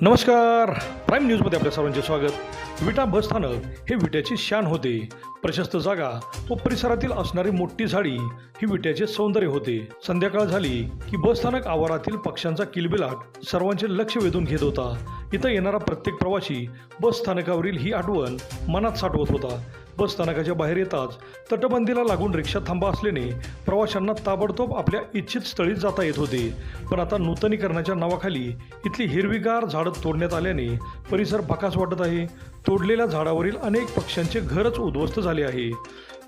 नमस्कार. प्राईम न्यूजमध्ये आपल्या सर्वांचे स्वागत. विटा बस स्थानक हे विट्याची शान होते. प्रशस्त जागा व परिसरातील असणारी मोठी झाडी ही विट्याचे सौंदर्य होते. संध्याकाळ झाली की बस स्थानक आवारातील पक्ष्यांचा किलबिलाट सर्वांचे लक्ष वेधून घेत होता. इथं येणारा प्रत्येक प्रवासी बस स्थानकावरील ही आठवण मनात साठवत होता. बस स्थानकाच्या बाहेर येताच तटबंदीला लागून रिक्षा थांबा असल्याने प्रवाशांना ताबडतोब आपल्या इच्छित स्थळी जाता येत होते. पण आता नूतनीकरणाच्या नावाखाली इथली हिरवीगार झाडं तोडण्यात आल्याने परिसर भकास वाटत आहे. तोडलेल्या झाडावरील अनेक पक्ष्यांचे घरच उद्ध्वस्त झाले आहे.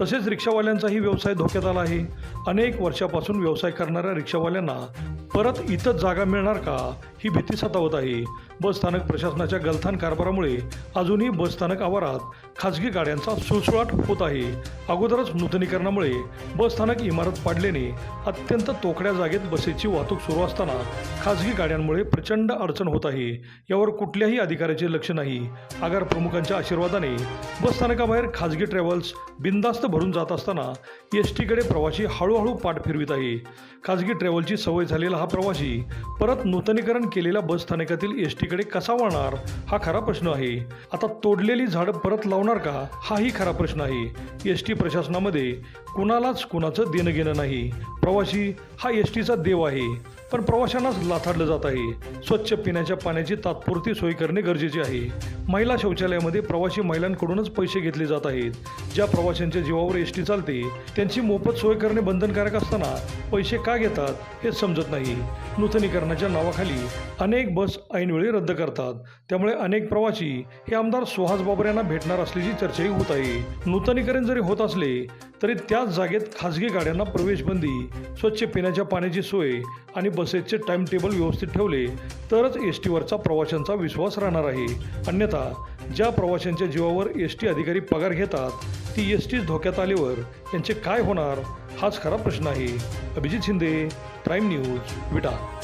तसेच रिक्षावाल्यांचाही व्यवसाय धोक्यात आला आहे. अनेक वर्षापासून व्यवसाय करणाऱ्या रिक्षावाल्यांना परत इथंच जागा मिळणार का? ही भीती सतावत आहे. बस स्थानक प्रशासनाच्या गलथान कारभारामुळे अजूनही बसस्थानक आवारात खाजगी गाड्यांचा सुळसुळाट होत आहे. अगोदरच नूतनीकरणामुळे बस स्थानक इमारत पाडल्याने अत्यंत तोकड्या जागेत बसेची वाहतूक सुरू असताना खाजगी गाड्यांमुळे प्रचंड अडचण होत आहे. यावर कुठल्याही अधिकाऱ्याचे लक्ष नाही. आगार प्रमुखांच्या आशीर्वादाने बसस्थानकाबाहेर खाजगी ट्रॅव्हल्स बिनधास्त भरून जात असताना एस टीकडे प्रवासी हळूहळू पाठ फिरवित आहे. खाजगी ट्रॅव्हलची सवय झालेला हा प्रवासी परत नूतनीकरण केलेल्या बस स्थानकातील एस टीकडे कसा वळणार हा खरा प्रश्न आहे. आता तोडलेली झाडं परत लावणार का? हाही खरा प्रश्न आहे. एस टी प्रशासनामध्ये कुणालाच कुणाचं देणं घेणं नाही. प्रवासी हा एस टीचा देव आहे. पण प्रवाशांनाच लाथाडलं जात आहे. स्वच्छ पिण्याच्या पाण्याची तात्पुरती सोय करणे गरजेचे आहे. महिला शौचालयामध्ये प्रवासी महिलांकडूनच पैसे घेतले जात आहेत. ज्या प्रवाशांच्या जीवावर एस टी चालते त्यांची मोफत सोय करणे बंधनकारक असताना पैसे का घेतात हे समजत नाही. नूतनीकरणाच्या नावाखाली अनेक बस ऐनवेळी रद्द करतात. त्यामुळे अनेक प्रवासी हे आमदार सुहास बाबर यांना भेटणार असल्याची चर्चाही होत आहे. नूतनीकरण जरी होत असले तरी त्याच जागेत खाजगी गाड्यांना प्रवेशबंदी स्वच्छ पिण्याच्या पाण्याची सोय आणि बसेसचे टाइमटेबल व्यवस्थित ठेवले तरच एस टीवरचा प्रवाशांचा विश्वास राहणार आहे. अन्यथा ज्या प्रवाशांच्या जीवावर एस टी अधिकारी पगार घेतात ती एस टीच धोक्यात आल्यावर यांचे काय होणार हाच खरा प्रश्न आहे. Abhijit Shinde prime news Vita.